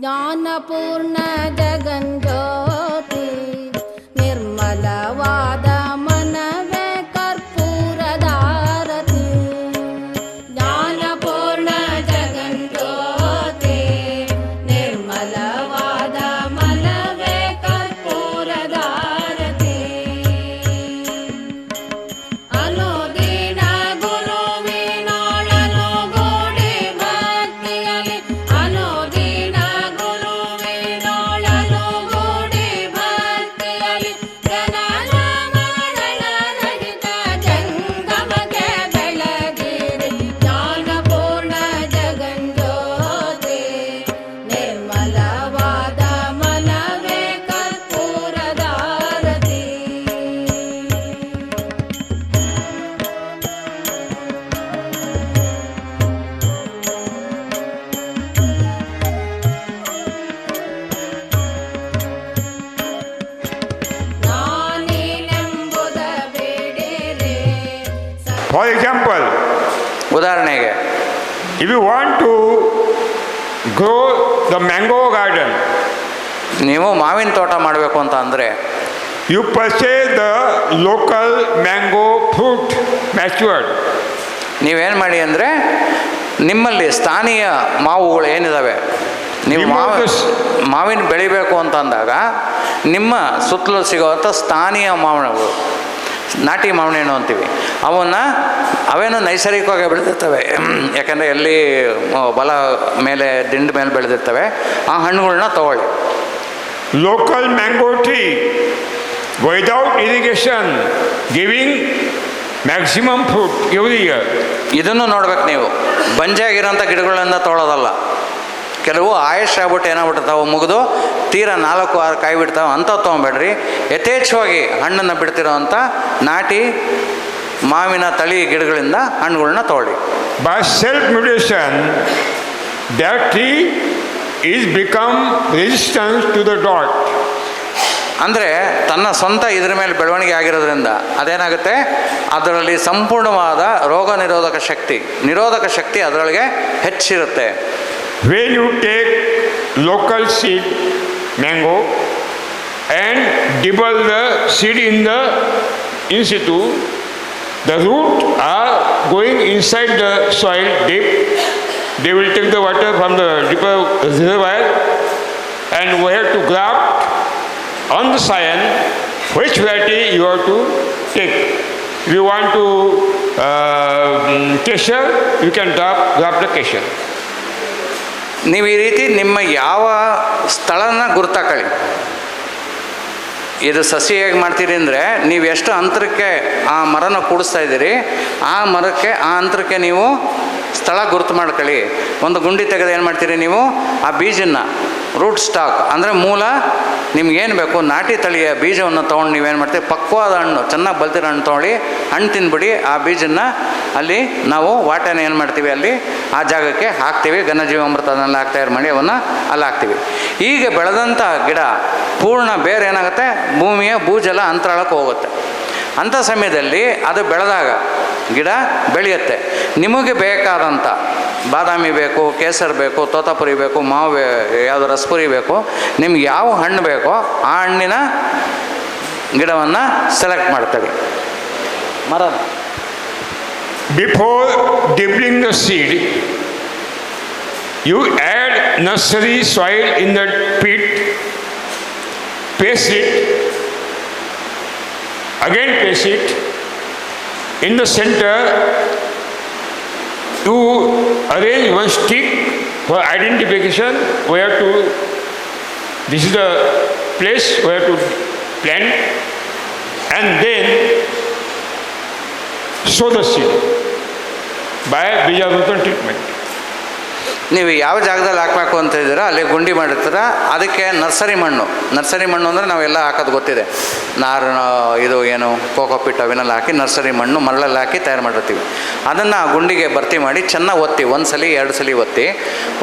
ஞான For example ಉದಾಹರಣೆಗೆ if you want to grow the mango garden ನೀವು ಮಾವಿನ ತೋಟ ಮಾಡಬೇಕು ಅಂತ ಅಂದರೆ you purchase the local mango fruit matured. ನೀವೇನು ಮಾಡಿ ಅಂದರೆ ನಿಮ್ಮಲ್ಲಿ ಸ್ಥಾನೀಯ ಮಾವುಗಳು ಏನಿದ್ದಾವೆ ನೀವು ಮಾವು ಮಾವಿನ ಬೆಳಿಬೇಕು ಅಂತಂದಾಗ ನಿಮ್ಮ ಸುತ್ತಲೂ ಸಿಗುವಂಥ ಸ್ಥಾನೀಯ ಮಾವಿನಗಳು ನಾಟಿ ಮಾವಿನ ಹಣ್ಣು ಅಂತೀವಿ. ಅವನ್ನ ಅವೇನು ನೈಸರ್ಗಿಕವಾಗಿ ಬೆಳೆದಿರ್ತವೆ. ಯಾಕಂದರೆ ಎಲ್ಲಿ ಬಲ ಮೇಲೆ ದಿಂಡ ಮೇಲೆ ಬೆಳೆದಿರ್ತವೆ. ಆ ಹಣ್ಣುಗಳನ್ನ ತಗೊಳ್ಳಿ. Local mango tree without irrigation giving maximum fruit year. ಇದನ್ನು ನೋಡ್ಬೇಕು ನೀವು. ಬಂಜಾಗಿರೋಂಥ ಗಿಡಗಳನ್ನ ತೊಗೊಳೋದಲ್ಲ. ಕೆಲವು ಆಯುಷ್ ಆಗ್ಬಿಟ್ಟು ಏನಾಗ್ಬಿಟ್ಟಿರ್ತಾವೆ ಮುಗಿದು ತೀರಾ ನಾಲ್ಕು ಆರು ಕಾಯಿ ಬಿಡ್ತಾವೆ ಅಂತ ತೊಗೊಬೇಡ್ರಿ. ಯಥೇಚ್ಛವಾಗಿ ಹಣ್ಣನ್ನು ಬಿಡ್ತಿರೋವಂಥ ನಾಟಿ ಮಾವಿನ ತಳಿ ಗಿಡಗಳಿಂದ ಹಣ್ಣುಗಳನ್ನ ತೊಗೊಳ್ಳಿ. By self mutation that become is to the dot. ಅಂದರೆ ತನ್ನ ಸ್ವಂತ ಇದ್ರ ಮೇಲೆ ಬೆಳವಣಿಗೆ ಆಗಿರೋದ್ರಿಂದ ಅದೇನಾಗುತ್ತೆ? ಅದರಲ್ಲಿ ಸಂಪೂರ್ಣವಾದ ರೋಗ ನಿರೋಧಕ ಶಕ್ತಿ ನಿರೋಧಕ ಶಕ್ತಿ ಅದರೊಳಗೆ ಹೆಚ್ಚಿರುತ್ತೆ. When you take local seed mango and dibble the seed in the in situ, the root are going inside the soil deep. They will take the water from the deeper reservoir and we have to graft on the soil which variety you have to take. If you want to uh, mm, you can drop, drop the cassia. ನೀವು ಈ ರೀತಿ ನಿಮ್ಮ ಯಾವ ಸ್ಥಳನ ಗುರ್ತಾಕಳಿ ಇದು ಸಸಿ ಹೇಗೆ ಮಾಡ್ತೀರಿ ಅಂದರೆ ನೀವು ಎಷ್ಟು ಅಂತರಕ್ಕೆ ಆ ಮರನ ಕೂಡಿಸ್ತಾ ಇದ್ದೀರಿ, ಆ ಮರಕ್ಕೆ, ಆ ಅಂತರಕ್ಕೆ ನೀವು ಸ್ಥಳ ಗುರುತು ಮಾಡ್ಕೊಳ್ಳಿ. ಒಂದು ಗುಂಡಿ ತೆಗೆದು ಏನು ಮಾಡ್ತೀರಿ ನೀವು? ಆ ಬೀಜನ್ನ ರೂಟ್ ಸ್ಟಾಕ್ ಅಂದರೆ ಮೂಲ, ನಿಮ್ಗೇನು ಬೇಕು? ನಾಟಿ ತಳಿಯ ಬೀಜವನ್ನು ತೊಗೊಂಡು ನೀವೇನು ಮಾಡ್ತೀವಿ ಪಕ್ವಾದ ಹಣ್ಣು, ಚೆನ್ನಾಗಿ ಬಲ್ತಿರೋ ಹಣ್ಣು ತೊಗೊಳ್ಳಿ ಹಣ್ಣು ತಿನ್ಬಿಡಿ. ಆ ಬೀಜನ ಅಲ್ಲಿ ನಾವು ವಾಟೆನ ಏನು ಮಾಡ್ತೀವಿ ಅಲ್ಲಿ? ಆ ಜಾಗಕ್ಕೆ ಹಾಕ್ತೀವಿ. ಅದನ್ನೆಲ್ಲ ತಯಾರು ಮಾಡಿ ಅವನ್ನು ಅಲ್ಲಿ ಹಾಕ್ತೀವಿ. ಈಗ ಬೆಳೆದಂಥ ಗಿಡ ಪೂರ್ಣ ಬೇರೆ ಏನಾಗುತ್ತೆ? ಭೂಮಿಯ ಭೂಜಲ ಅಂತರಾಳಕ್ಕೆ ಹೋಗುತ್ತೆ. ಅಂಥ ಸಮಯದಲ್ಲಿ ಅದು ಬೆಳೆದಾಗ ಗಿಡ ಬೆಳೆಯುತ್ತೆ. ನಿಮಗೆ ಬೇಕಾದಂಥ ಬಾದಾಮಿ ಬೇಕು, ಕೇಸರ್ ಬೇಕು, ತೋತಾಪುರಿ ಬೇಕು, ಮಾವು ಬೇ ಯಾವುದು ರಸಪುರಿ ಬೇಕು, ನಿಮ್ಗೆ ಯಾವ ಹಣ್ಣು ಬೇಕೋ ಆ ಹಣ್ಣಿನ ಗಿಡವನ್ನು ಸೆಲೆಕ್ಟ್ ಮಾಡ್ತೇವೆ ಮರ before dibbling the seed you add nursery soil in the pit paste it again paste it in the centre arrange one stick for identification where to, this is the place where to plant, and then sow the seed by Bijarutan treatment. ನೀವು ಯಾವ ಜಾಗದಲ್ಲಿ ಹಾಕಬೇಕು ಅಂತ ಇದ್ದೀರಾ ಅಲ್ಲಿ ಗುಂಡಿ ಮಾಡಿರ್ತೀರ, ಅದಕ್ಕೆ nursery ಮಣ್ಣು. ನರ್ಸರಿ ಮಣ್ಣು ಅಂದರೆ ನಾವೆಲ್ಲ ಹಾಕೋದು ಗೊತ್ತಿದೆ. ನಾರು, ಇದು ಏನು ಕೋಕೋಪಿಟ್ ಅವಿನಲ್ಲಿ ಹಾಕಿ ನರ್ಸರಿ ಮಣ್ಣು ಮರಳಲ್ಲಿ ಹಾಕಿ ತಯಾರು ಮಾಡಿರ್ತೀವಿ. ಅದನ್ನು ಗುಂಡಿಗೆ ಭರ್ತಿ ಮಾಡಿ ಚೆನ್ನಾಗಿ ಒತ್ತಿ, ಒಂದು ಸಲ, ಎರಡು ಸಲ ಒತ್ತಿ.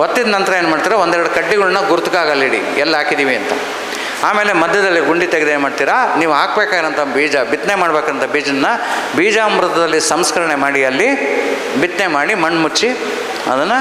ಒತ್ತಿದ ನಂತರ ಏನು ಮಾಡ್ತೀರಾ, ಒಂದೆರಡು ಕಡ್ಡಿಗಳನ್ನ ಗುರುತುಕಾಗಲ್ಲ ಇಡಿ ಎಲ್ಲಿ ಹಾಕಿದ್ದೀವಿ ಅಂತ. ಆಮೇಲೆ ಮಧ್ಯದಲ್ಲಿ ಗುಂಡಿ ತೆಗೆದು ಏನು ಮಾಡ್ತೀರಾ, ನೀವು ಹಾಕ್ಬೇಕಾಗಿರೋಂಥ ಬೀಜ, ಬಿತ್ತನೆ ಮಾಡ್ಬೇಕಂತ ಬೀಜನ ಬೀಜಾಮೃತದಲ್ಲಿ ಸಂಸ್ಕರಣೆ ಮಾಡಿ ಅಲ್ಲಿ ಬಿತ್ತನೆ ಮಾಡಿ ಮಣ್ಣು ಮುಚ್ಚಿ ಅದನ್ನು